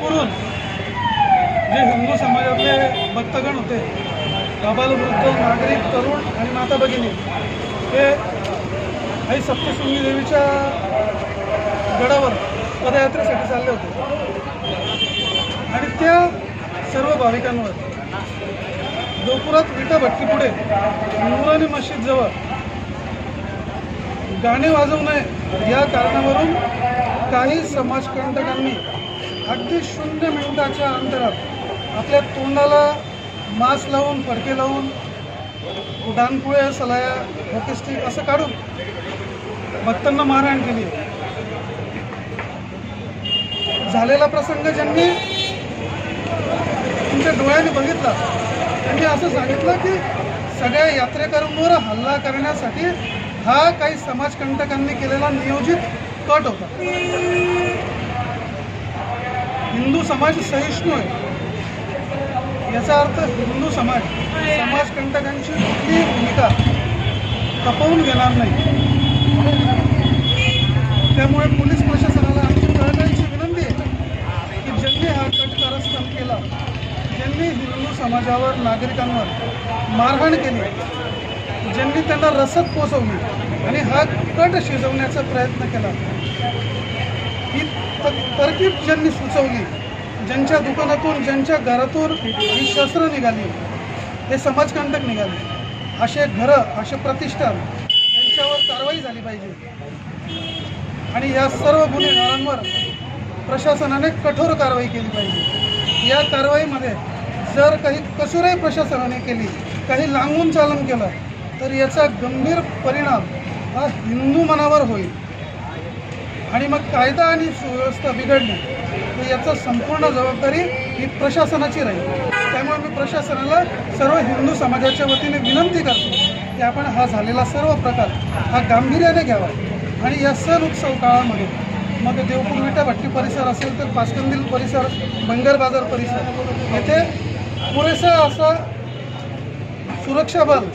करून जे हिंदू समाजातले भक्तगण होते बाबाल वृद्ध नागरिक तरुण आणि माता भगिनी हे आई सप्तशृंगी देवीच्या गडावर पदयात्रेसाठी चालले होते. आणि त्या सर्व भाविकांवर गोपुरात विटा भट्टी पुढे नुरानी मशीदजवळ गाणे वाजवू नये या कारणावरून काही समाजकंटकांनी अगदी शून्य मिनिटाच्या अंतरात आपल्या तोंडाला मास्क लावून फडके लावून दानपुळे सलाया हॉकीस्टिक असं काढून भक्तांना मारहाण केली. झालेला प्रसंग ज्यांनी तुमच्या डोळ्याने बघितला त्यांनी असं सांगितलं की सगळ्या यात्रेकरूंवर हल्ला करण्यासाठी हा काही समाजकंटकांनी केलेला नियोजित कट होता. हिंदू समाज सहिष्णू आहे. याचा अर्थ हिंदू समाज. समाजकंटकांची कुठलीही भूमिका तपवून घेणार नाही. त्यामुळे पोलीस प्रशासनाला आमची कळकळीची विनंती आहे की ज्यांनी हा कट कारस्थान केला ज्यांनी हिंदू समाजावर नागरिकांवर मारहाण केली ज्यांनी त्यांना रसद पोचवली आणि हा कट शिजवण्याचा प्रयत्न केला. ही तरकीब ज्यांनी सुचवली ज्यांच्या दुकानातून ज्यांच्या घरातून ही शस्त्र निघाली हे समाजकंटक निघाले. असे घरं असे प्रतिष्ठान यांच्यावर कारवाई झाली पाहिजे. आणि या सर्व गुन्हेगारांवर प्रशासनाने कठोर कारवाई केली पाहिजे. या कारवाईमध्ये जर काही कसुराई प्रशासनाने केली काही लांबून चालन केलं तर याचा गंभीर परिणाम हा हिंदू मनावर होईल. आणि मग कायदा आणि सुव्यवस्था बिघडली तर याचा संपूर्ण जबाबदारी ही प्रशासनाची राहील. त्यामुळे मी प्रशासनाला सर्व हिंदू समाजाच्या वतीने विनंती करतो की आपण हा झालेला सर्व प्रकार हा गांभीर्याने घ्यावा. आणि या सण उत्सव काळामध्ये मग देवपूर विटा भट्टी परिसर असेल तर पाचकंदील परिसर बंगर बाजार परिसर येथे पुरेसा असा सुरक्षा बल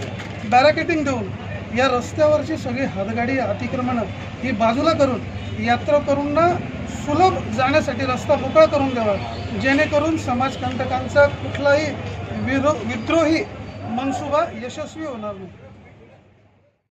बॅरिकेटिंग देऊन या रस्त्यावरची सगळी हातगाडी अतिक्रमणं ही बाजूला करून यात्रेकरूंना सुलभ जाण्यासाठी रस्ता मोकळा करून द्यावा. जेणेकरून समाजकंटकांचा कुठलाही विरो विद्रोही मनसुबा यशस्वी होणार नाही.